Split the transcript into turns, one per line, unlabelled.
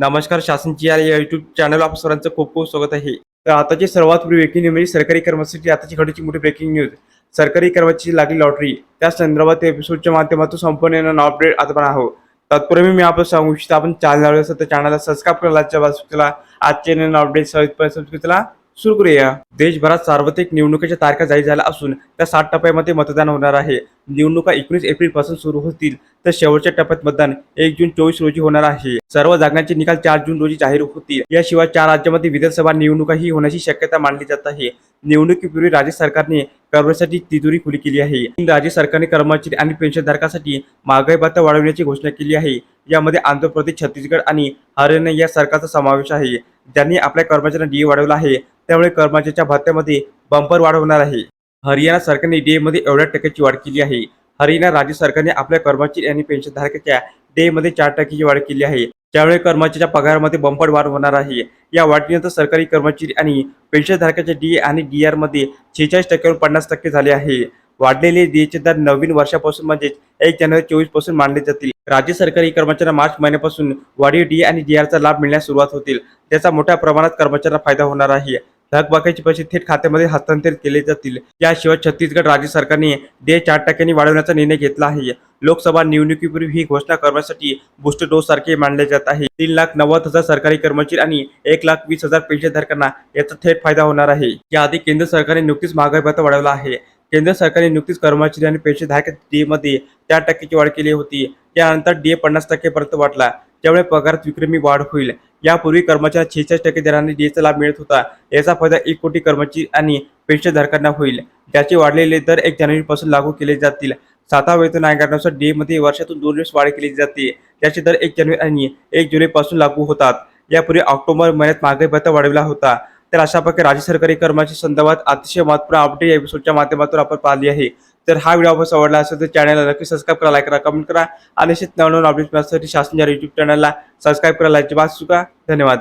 नमस्कार शासनची या YouTube channel आप सर्वांचं खूप खूप स्वागत आहे. तर आताची सर्वात पूर्वी ब्रेकिंग न्यूज म्हणजे सरकारी कर्मचारी आताची घडीची मोठी ब्रेकिंग न्यूज सरकारी कर्मचारी लागली लॉटरी त्या संदर्भात एपिसोडच्या माध्यमातून संपूर्ण अपडेट आता पण आहोत. तत्पूर्वी मी आपण सांगू इच्छितो आपण चॅनल असेल तर चॅनलला सबस्क्राईब करायला बाजूला आजचे नवीन अपडेट सबस्क्राईब सुरू करूया. देशभरात सार्वत्रिक निवडणुकीच्या तारखा जाहीर झाल्या असून त्या सात टप्प्यामध्ये मतदान होणार आहे. निवडणुका एकोणीस एप्रिलपासून सुरू होतील तर शेवटच्या टप्प्यात मतदान एक जून चोवीस रोजी होणार आहे. सर्व जागांचे निकाल चार जून रोजी जाहीर होतील. याशिवाय चार राज्यामध्ये विधानसभा निवडणुकाही होण्याची शक्यता मानली जात आहे. निवडणुकीपूर्वी राज्य सरकारने कर्मचारी तिजोरी खुली केली आहे. राज्य सरकारने कर्मचारी आणि पेन्शनधारकांसाठी महागाई भत्ता वाढवण्याची घोषणा केली आहे. यामध्ये आंध्र प्रदेश छत्तीसगड आणि हरियाणा या सरकारचा समावेश आहे. ज्यांनी आपल्या कर्मचाऱ्यांना डी वाढवला आहे. त्यामुळे कर्मचाऱ्याच्या भत्त्यामध्ये बंपर वाढ होणार आहे. हरियाणा सरकारने डीएमध्ये एवढ्या टक्क्याची वाढ केली आहे. हरियाणा राज्य सरकारने आपल्या कर्मचारी आणि पेन्शनधारकाच्या डे चार टक्क्याची वाढ केली आहे. त्यामुळे कर्मचाऱ्याच्या पगारामध्ये बंपर वाढ होणार आहे. या वाढीनंतर सरकारी कर्मचारी आणि पेन्शनधारकाच्या डीए आणि डीआरमध्ये शेहेचाळीस टक्क्यावर पन्नास टक्के झाले आहे. वाढलेले डीएचे दर नवीन वर्षापासून म्हणजेच एक जानेवारी चोवीसपासून मानले जातील. राज्य सरकारी कर्मचाऱ्यांना मार्च महिन्यापासून वाढीव डी आणि डीआरचा लाभ मिळण्यास सुरुवात होतील. त्याचा मोठ्या प्रमाणात कर्मचाऱ्यांना फायदा होणार आहे. थकबाकीचे पैसे थेट खात्यामध्ये हस्तांतरित केले जातील. याशिवाय छत्तीसगड राज्य सरकारने डे चार टक्क्यांनी वाढवण्याचा निर्णय घेतला आहे. लोकसभा निवडणुकीपूर्वी ही घोषणा करण्यासाठी बूस्टर डोस सारखे मानले जात आहे. तीन लाख नव्वद हजार सरकारी कर्मचारी आणि एक लाख वीस हजार पेन्शनधारकांना याचा थेट फायदा होणार आहे. याआधी केंद्र सरकारने नुकतीच महागाई भत्ता वाढवला आहे. केंद्र सरकारने नुकतीच कर्मचारी आणि पेन्शनधारक डी मध्ये चार टक्क्याची वाढ केली होती. त्यानंतर डी पन्नास टक्केपर्यंत वाढला. त्यामुळे पगारात विक्रमी वाढ होईल. यापूर्वी कर्मचारी शेहेचाळीस टक्के दराने डीएचा लाभ मिळत होता. याचा फायदा एक कोटी कर्मचारी आणि पेन्शनधारकांना होईल. ज्याचे वाढलेले दर एक जानेवारीपासून लागू केले जातील. सातवा वेतन आयोगानुसार डी मध्ये वर्षातून दोन वेळेस वाढ केली जाते. त्याचे दर एक जानेवारी आणि एक जुलैपासून लागू होतात. यापूर्वी ऑक्टोबर महिन्यात महागाई भत्ता वाढवला होता. तर अशा प्रकारे राज्य सरकारी कर्मचारी संदर्भात अतिशय महत्त्वपूर्ण अपडेट या एपिसोडच्या माध्यमातून आपण पाहिली आहे. तर हा व्हिडिओ आपण आवडला असेल तर चॅनलला नक्की सबस्क्राईब करा लाईक करा कमेंट करा. आणि असेच नवनवीन अपडेट्स मिळण्यासाठी शासन युट्यूब चॅनलला सबस्क्राईब करा लाईकची बात चुका धन्यवाद.